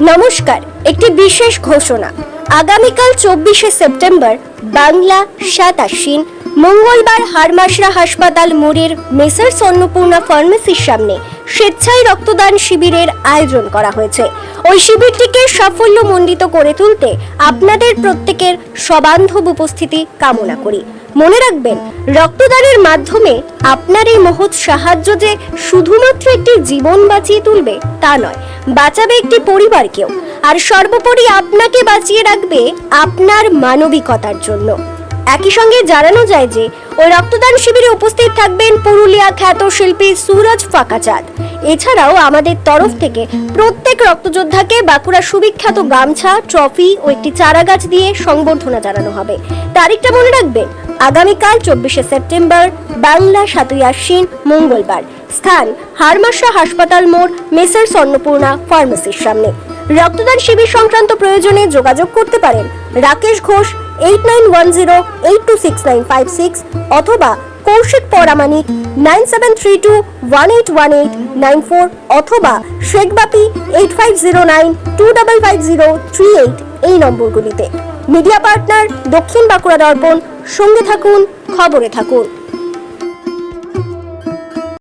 নমস্কার, একটি বিশেষ ঘোষণা। আগামীকাল চব্বিশে সেপ্টেম্বর, বাংলা সাত আশ্বিন, মঙ্গলবার হারমাসরা হাসপাতাল মোড়ের মেসার্স অন্নপূর্ণা ফার্মেসির সামনে স্বেচ্ছায় রক্তদান শিবিরের আয়োজন করা হয়েছে। ওই শিবিরটিকে সাফল্য সাফল্যমণ্ডিত করে তুলতে আপনাদের প্রত্যেকের সবান্ধব উপস্থিতি কামনা করি। মনে রাখবেন, রক্তদানের মাধ্যমে আপনার এই মহৎ সাহায্য যে শুধুমাত্র একটি জীবন বাঁচিয়ে তুলবে, তা নয়। বাঁচাবে একটি পরিবারকেও। আর সর্বোপরি আপনাকে বাঁচিয়ে রাখবে আপনার মানবিকতার জন্য। একই সঙ্গে জানানো যায় যে, ওই রক্তদান শিবিরে উপস্থিত থাকবেন পুরুলিয়া খ্যাত শিল্পী সুরজ ফাঁকাচাঁদ। এছাড়াও আমাদের তরফ থেকে প্রত্যেক রক্তযোদ্ধাকে বাঁকুড়া সুবিখ্যাত গামছা, ট্রফি ও একটি চারাগাছ দিয়ে সংবর্ধনা জানানো হবে। তারিখটা মনে রাখবেন? আগামীকাল চব্বিশে সেপ্টেম্বর, বাংলা সাতই আশ্বিন, মঙ্গলবার। স্থান, হারমাসা হাসপাতাল মোড়, মেসার স্বর্ণপূর্ণা ফার্মেসির সামনে। রক্তদান শিবির সংক্রান্ত প্রয়োজনে যোগাযোগ করতে পারেন Rakesh Ghosh eight nine one zero eight two six nine five six অথবা Koushik Paramanik nine seven three two one eight one eight nine four অথবা Sheikh Bapi eight five zero nine two double five zero three eight এই নম্বরগুলিতে। Media partner দক্ষিণ বাঁকুড়া দর্পণ সঙ্গে থাকুন খবরে থাকুন।